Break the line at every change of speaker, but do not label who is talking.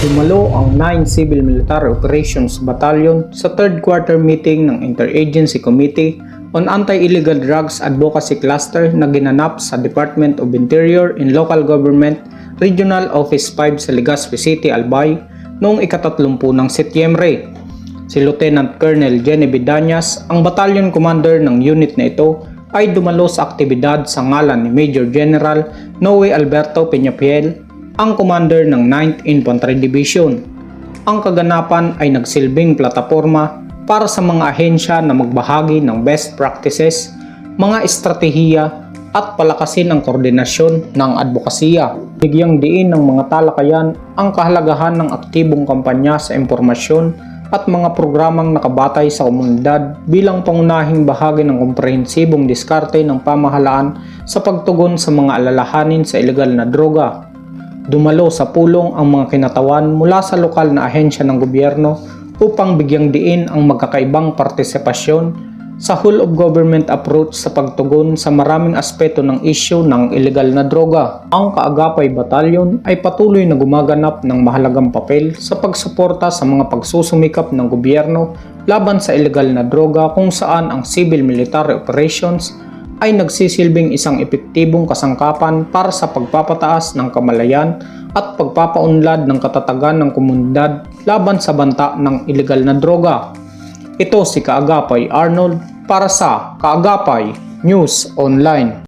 Dumalo ang 9 Civil Military Operations Battalion sa third quarter meeting ng Interagency Committee on Anti-Illegal Drugs Advocacy Cluster na ginanap sa Department of Interior in Local Government Regional Office 5 sa Legazpi City, Albay noong ikatatlumpu ng Setyembre. Si Lieutenant Colonel Jenny Bidanyas, ang battalion commander ng unit na ito, ay dumalo sa aktibidad sa ngalan ni Major General Noe Alberto Peñapiel, ang commander ng 9th Infantry Division. Ang kaganapan ay nagsilbing plataforma para sa mga ahensya na magbahagi ng best practices, mga estratehiya at palakasin ang koordinasyon ng advokasya. Bigyang diin ng mga talakayan ang kahalagahan ng aktibong kampanya sa impormasyon at mga programang nakabatay sa komunidad bilang pangunahing bahagi ng komprehensibong diskarte ng pamahalaan sa pagtugon sa mga alalahanin sa ilegal na droga. Dumalo sa pulong ang mga kinatawan mula sa lokal na ahensya ng gobyerno upang bigyang diin ang magkakaibang partisipasyon sa whole of government approach sa pagtugon sa maraming aspeto ng issue ng ilegal na droga. Ang Kaagapay Battalion ay patuloy na gumaganap ng mahalagang papel sa pagsuporta sa mga pagsusumikap ng gobyerno laban sa ilegal na droga kung saan ang civil military operations ay nagsisilbing isang epektibong kasangkapan para sa pagpapataas ng kamalayan at pagpapaunlad ng katatagan ng komunidad laban sa banta ng ilegal na droga. Ito si Kaagapay Arnold para sa Kaagapay News Online.